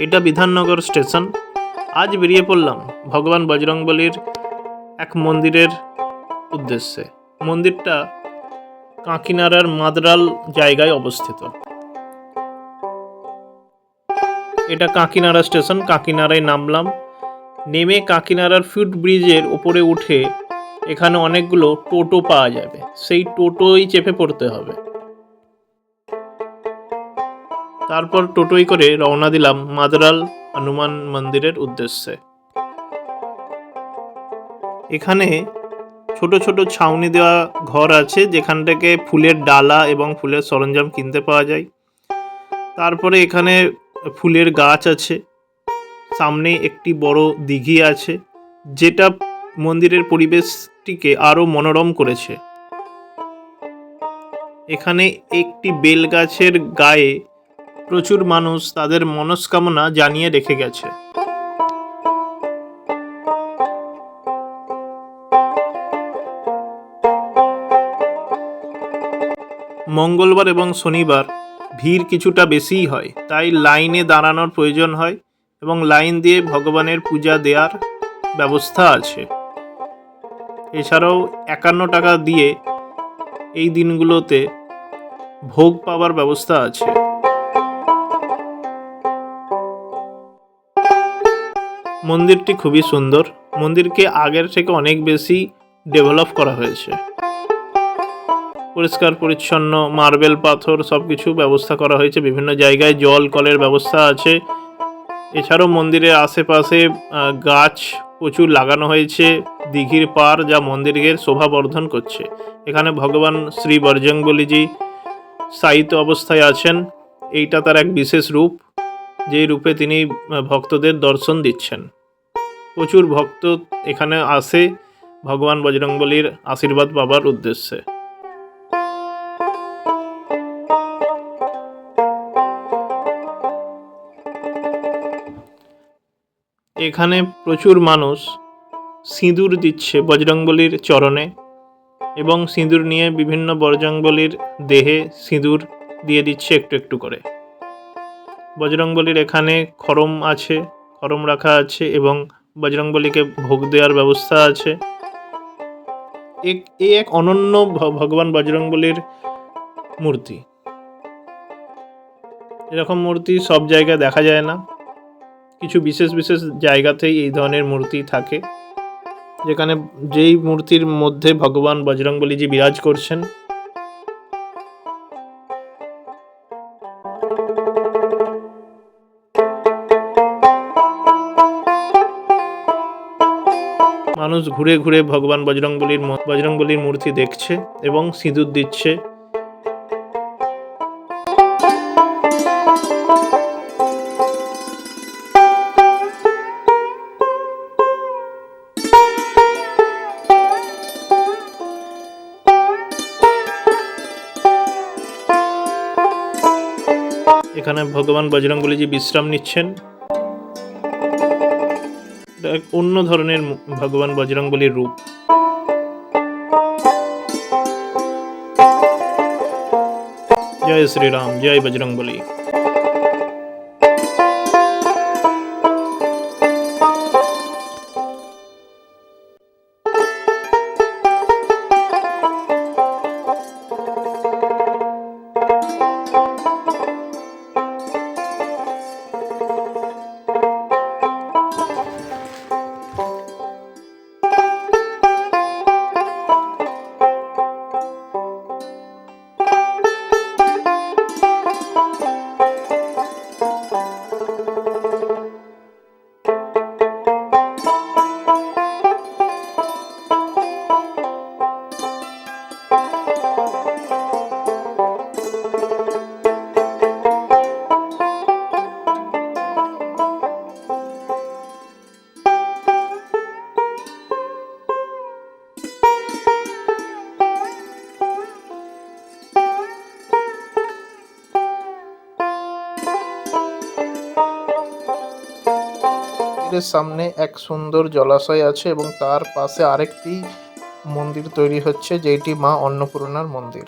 এটা বিধাননগর স্টেশন। আজ বেরিয়ে পড়লাম ভগবান বজরংবলীর এক মন্দিরের উদ্দেশ্যে। মন্দিরটা কাঁকিনাড়ার মাদরাল জায়গায় অবস্থিত। এটা কাঁকিনাড়া স্টেশন, কাঁকিনাড়ায় নামলাম। নেমে কাঁকিনাড়ার ফুট ব্রিজের উপরে উঠে এখানে অনেকগুলো টোটো পাওয়া যাবে। সেই টোটোই চেপে পড়তে হবে। তারপর টোটোই করে রওনা দিলাম মাদরাল হনুমান মন্দিরের উদ্দেশ্যে। এখানে ছোট ছোট ছাউনি দেওয়া ঘর আছে যেখান থেকে ফুলের ডালা এবং ফুলের সরঞ্জাম কিনতে পাওয়া যায়। তারপরে এখানে ফুলের গাছ আছে, সামনে একটি বড় দিঘি আছে, যেটা মন্দিরের পরিবেশটিকে আরও মনোরম করেছে। এখানে একটি বেল গাছের গায়ে প্রচুর মানুষ তাদের মনস্কামনা জানিয়ে রেখে গেছে। মঙ্গলবার এবং শনিবার ভিড় কিছুটা বেশিই হয়, তাই লাইনে দাঁড়ানোর প্রয়োজন হয় এবং লাইন দিয়ে ভগবানের পূজা দেওয়ার ব্যবস্থা আছে। এছাড়াও একান্ন টাকা দিয়ে এই দিনগুলোতে ভোগ পাওয়ার ব্যবস্থা আছে। মন্দিরটি খুবই সুন্দর। মন্দিরকে আগের থেকে অনেক বেশি ডেভেলপ করা হয়েছে। পরিষ্কার, পরিচ্ছন্ন মার্বেল পাথর সব কিছু ব্যবস্থা করা হয়েছে। বিভিন্ন জায়গায় জল, কলের ব্যবস্থা আছে। এছাড়াও মন্দিরের আশেপাশে গাছ প্রচুর লাগানো হয়েছে। দিঘির পার যা মন্দিরের শোভা বর্ধন করছে। এখানে ভগবান শ্রী বরজঙ্গলিজি সাহিত্য অবস্থায় আছেন। এইটা তার এক বিশেষ রূপ। যেই রূপে তিনি ভক্তদের দর্শন দিচ্ছেন। প্রচুর ভক্ত এখানে আসে ভগবান বজরংবলীর আশীর্বাদ পাবার উদ্দেশ্যে। এখানে প্রচুর মানুষ সিঁদুর দিচ্ছে বজরংবলীর চরণে এবং সিঁদুর নিয়ে বিভিন্ন বজরংবলীর দেহে সিঁদুর দিয়ে দিচ্ছে একটু একটু করে। বজরংবলীর এখানে খরম আছে, খরম রাখা আছে এবং বজরংবলীকে ভোগ দেওয়ার ব্যবস্থা আছে। এই এক অনন্য ভগবান বজরংবলীর মূর্তি। এরকম মূর্তি সব জায়গায় দেখা যায় না। কিছু বিশেষ বিশেষ জায়গাতেই এই ধরনের মূর্তি থাকে। যেখানে যেই মূর্তির মধ্যে ভগবান বজরংবলীজি বিরাজ করছেন। মানুষ ঘুরে ঘুরে ভগবান বজরংবলীর বজরংবলীর মূর্তি দেখছে এবং সিঁদুর দিচ্ছে। এখানে ভগবান বজরংবলীজি বিশ্রাম নিচ্ছেন এক অন্য ধরনের ভগবান বজরংবলীর রূপ। জয় শ্রীরাম জয় বজরংবলী। মন্দিরের সামনে এক সুন্দর জলাশয় আছে এবং তার পাশে আরেকটি মন্দির তৈরি হচ্ছে, যেটি মা অন্নপূর্ণার মন্দির।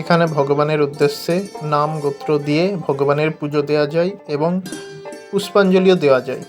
এখানে ভগবানের উদ্দেশ্যে নাম গোত্র দিয়ে ভগবানের পুজো দেওয়া যায় এবং পুষ্পাঞ্জলিও দেওয়া যায়।